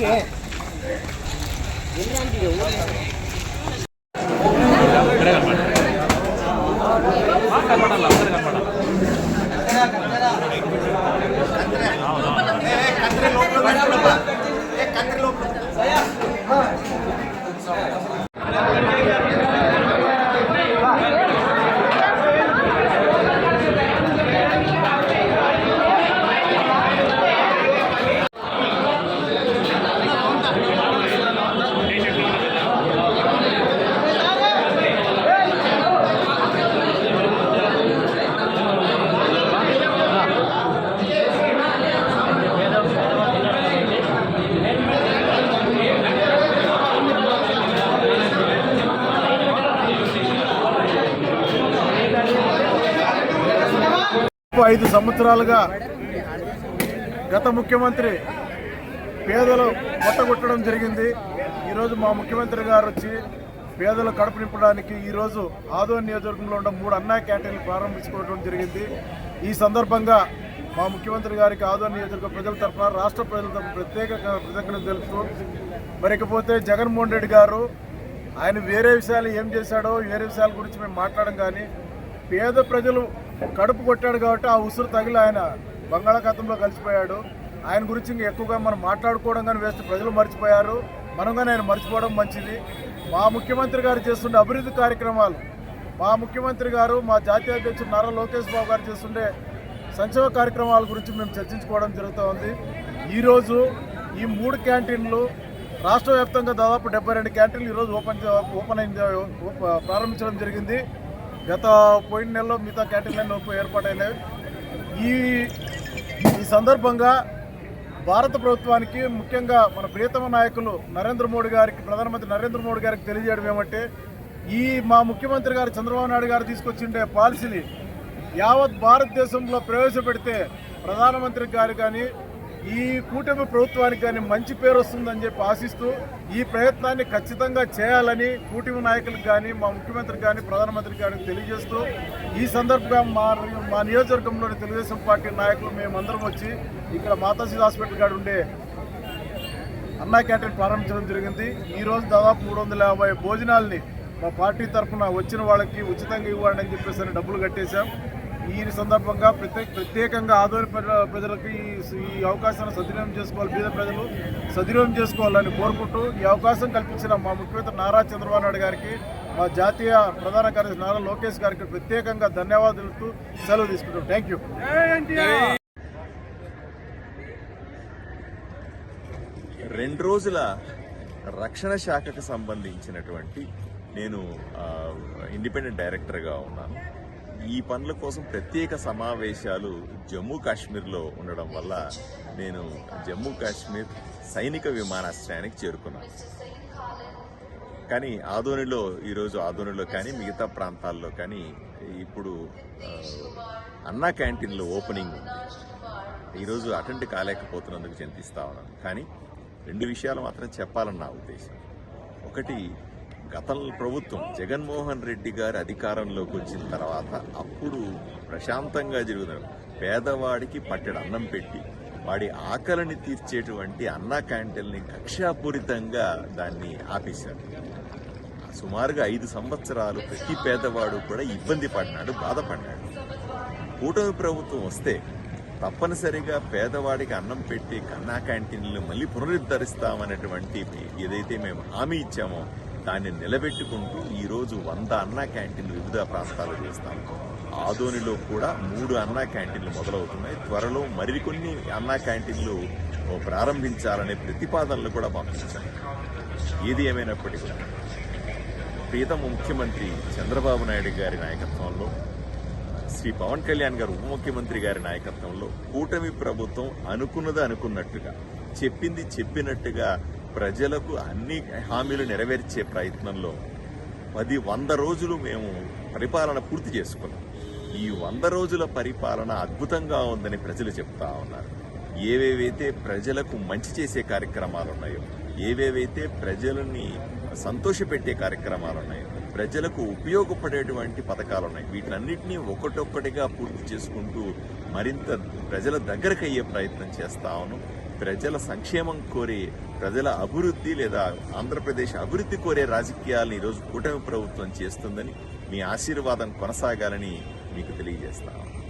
ఇవ్వలొచ్చింది ఇచ్చే ఐదు సంవత్సరాలుగా గత ముఖ్యమంత్రి పేదలు కొట్టగొట్టడం జరిగింది. ఈరోజు మా ముఖ్యమంత్రి గారు వచ్చి పేదలు కడుపు నింపడానికి ఈరోజు ఆదోన్ నియోజకవర్గంలో ఉన్న మూడు అన్నా క్యాంటీన్లు ప్రారంభించుకోవడం జరిగింది. ఈ సందర్భంగా మా ముఖ్యమంత్రి గారికి ఆదోన్ నియోజకవర్గ ప్రజల తరఫున రాష్ట్ర ప్రజల తరఫున ప్రత్యేక కృతజ్ఞతలు తెలుపుతూ మరికపోతే జగన్మోహన్ రెడ్డి గారు ఆయన వేరే విషయాలు ఏం చేశాడో వేరే విషయాల గురించి మేము మాట్లాడడం కానీ పేద ప్రజలు కడుపు కొట్టాడు కాబట్టి ఆ ఉసురు తగిలి ఆయన బంగాళాఖాతంలో కలిసిపోయాడు. ఆయన గురించి ఇంకా ఎక్కువగా మనం మాట్లాడుకోవడం కానీ వేస్తే ప్రజలు మర్చిపోయారు. మనం కానీ ఆయన మర్చిపోవడం మంచిది. మా ముఖ్యమంత్రి గారు చేస్తుండే అభివృద్ధి కార్యక్రమాలు. మా ముఖ్యమంత్రి గారు మా జాతీయ అధ్యక్షుడు నారా లోకేష్ బాబు గారు చేస్తుండే సంక్షేమ కార్యక్రమాల గురించి మేము చర్చించుకోవడం జరుగుతూ ఉంది. ఈరోజు ఈ మూడు క్యాంటీన్లు రాష్ట్ర వ్యాప్తంగా దాదాపు డెబ్బై రెండు క్యాంటీన్లు ఈరోజు ఓపెన్ ఓపెన్ అయింది ఓప- ప్రారంభించడం జరిగింది. గత పోయిన నెలలో మిగతా క్యాంటీన్లన్నీ ఓపె- ఏర్పాటైనవి. ఈ ఈ సందర్భంగా భారత ప్రభుత్వానికి ముఖ్యంగా మన ప్రియతమ నాయకులు నరేంద్ర మోడీ గారికి ప్రధానమంత్రి నరేంద్ర మోడీ గారికి తెలియజేయడం ఏమంటే ఈ మా ముఖ్యమంత్రి గారు చంద్రబాబు నాయుడు గారు తీసుకొచ్చిండే పాలసీని యావత్ భారతదేశంలో ప్రవేశపెడితే ప్రధానమంత్రి గారు కానీ ఈ కూటమి ప్రభుత్వానికి కానీ మంచి పేరు వస్తుందని చెప్పి ఆశిస్తూ ఈ ప్రయత్నాన్ని ఖచ్చితంగా చేయాలని కూటమి నాయకులకు కానీ మా ముఖ్యమంత్రి కానీ ప్రధానమంత్రి కానీ తెలియజేస్తూ ఈ సందర్భంగా మా మా నియోజకవర్గంలోని తెలుగుదేశం పార్టీ నాయకులు మేమందరం వచ్చి ఇక్కడ మాతాజీ హాస్పిటల్ కాడ ఉండే అన్నా క్యాంటీన్ ప్రారంభించడం జరిగింది. ఈరోజు దాదాపు మూడు వందల యాభై భోజనాల్ని మా పార్టీ తరఫున వచ్చిన వాళ్ళకి ఉచితంగా ఇవ్వాలని చెప్పేసి డబ్బులు కట్టేశాం. ఈ సందర్భంగా ప్రత్యేక ప్రత్యేకంగా ఆదోని ప్రజలకు ఈ అవకాశాన్ని సద్వినియోగం చేసుకోవాలి. బీద ప్రజలు సద్వినియోగం చేసుకోవాలని కోరుకుంటూ ఈ అవకాశం కల్పించిన మా ముఖ్యమంత్రి నారా చంద్రబాబు నాయుడు గారికి మా జాతీయ ప్రధాన కార్యదర్శి నారా లోకేష్ గారికి ప్రత్యేకంగా ధన్యవాదాలు సెలవు తీసుకుంటాం థ్యాంక్ యూ రెండు రోజుల రక్షణ శాఖకు సంబంధించినటువంటి నేను ఇండిపెండెంట్ డైరెక్టర్గా ఉన్నాను. ఈ పనుల కోసం ప్రత్యేక సమావేశాలు జమ్మూ కాశ్మీర్లో ఉండడం వల్ల నేను జమ్మూ కాశ్మీర్ సైనిక విమానాశ్రయానికి చేరుకున్నాను. కానీ ఆదోనిలో ఈరోజు ఆదోనిలో కానీ మిగతా ప్రాంతాల్లో కానీ ఇప్పుడు అన్నా క్యాంటీన్లో ఓపెనింగ్ ఉంది. ఈరోజు అటెండ్ కాలేకపోతున్నందుకు చింతిస్తా ఉన్నాను. కానీ రెండు విషయాలు మాత్రం చెప్పాలని నా ఉద్దేశం. ఒకటి గతం ప్రభుత్వం జగన్మోహన్ రెడ్డి గారు అధికారంలోకి వచ్చిన తర్వాత అప్పుడు ప్రశాంతంగా జరుగుతున్న పేదవాడికి పట్టెడు అన్నం పెట్టి వాడి ఆకలిని తీర్చేటువంటి అన్నా క్యాంటీన్ని కక్షాపూరితంగా దాన్ని ఆపేశారు. సుమారుగా ఐదు సంవత్సరాలు ప్రతి పేదవాడు కూడా ఇబ్బంది పడినాడు బాధపడ్డాడు కూటమి ప్రభుత్వం వస్తే తప్పనిసరిగా పేదవాడికి అన్నం పెట్టి కన్నా క్యాంటీన్లు మళ్ళీ పునరుద్ధరిస్తామనేటువంటి ఏదైతే మేము హామీ ఇచ్చామో దాన్ని నిలబెట్టుకుంటూ ఈరోజు వంద అన్నా క్యాంటీన్లు వివిధ ప్రాంతాలు చేస్తాం. ఆదోనిలో కూడా మూడు అన్నా క్యాంటీన్లు మొదలవుతున్నాయి. త్వరలో మరికొన్ని అన్నా క్యాంటీన్లు ప్రారంభించాలనే ప్రతిపాదనలు కూడా పంపించాం ఏది ఏమైనప్పటికీ కూడా ముఖ్యమంత్రి చంద్రబాబు నాయుడు గారి నాయకత్వంలో శ్రీ పవన్ కళ్యాణ్ గారు ఉప ముఖ్యమంత్రి గారి నాయకత్వంలో కూటమి ప్రభుత్వం అనుకున్నది అనుకున్నట్టుగా చెప్పింది చెప్పినట్టుగా ప్రజలకు అన్ని హామీలు నెరవేర్చే ప్రయత్నంలో పది వంద రోజులు మేము పరిపాలన పూర్తి చేసుకున్నాం. ఈ వంద రోజుల పరిపాలన అద్భుతంగా ఉందని ప్రజలు చెప్తా ఉన్నారు. ఏవేవైతే ప్రజలకు మంచి చేసే కార్యక్రమాలు ఉన్నాయో ఏవేవైతే ప్రజలని సంతోషపెట్టే కార్యక్రమాలు ఉన్నాయో ప్రజలకు ఉపయోగపడేటువంటి పథకాలు ఉన్నాయి. వీటన్నిటినీ ఒకటొక్కటిగా పూర్తి చేసుకుంటూ మరింత ప్రజల దగ్గరకు అయ్యే ప్రయత్నం చేస్తా ఉన్నాం. ప్రజల సంక్షేమం కోరే ప్రజల అభివృద్ధి లేదా ఆంధ్రప్రదేశ్ అభివృద్ధి కోరే రాజకీయాలను ఈరోజు కూటమి ప్రభుత్వం చేస్తుందని మీ ఆశీర్వాదం కొనసాగాలని మీకు తెలియజేస్తాను.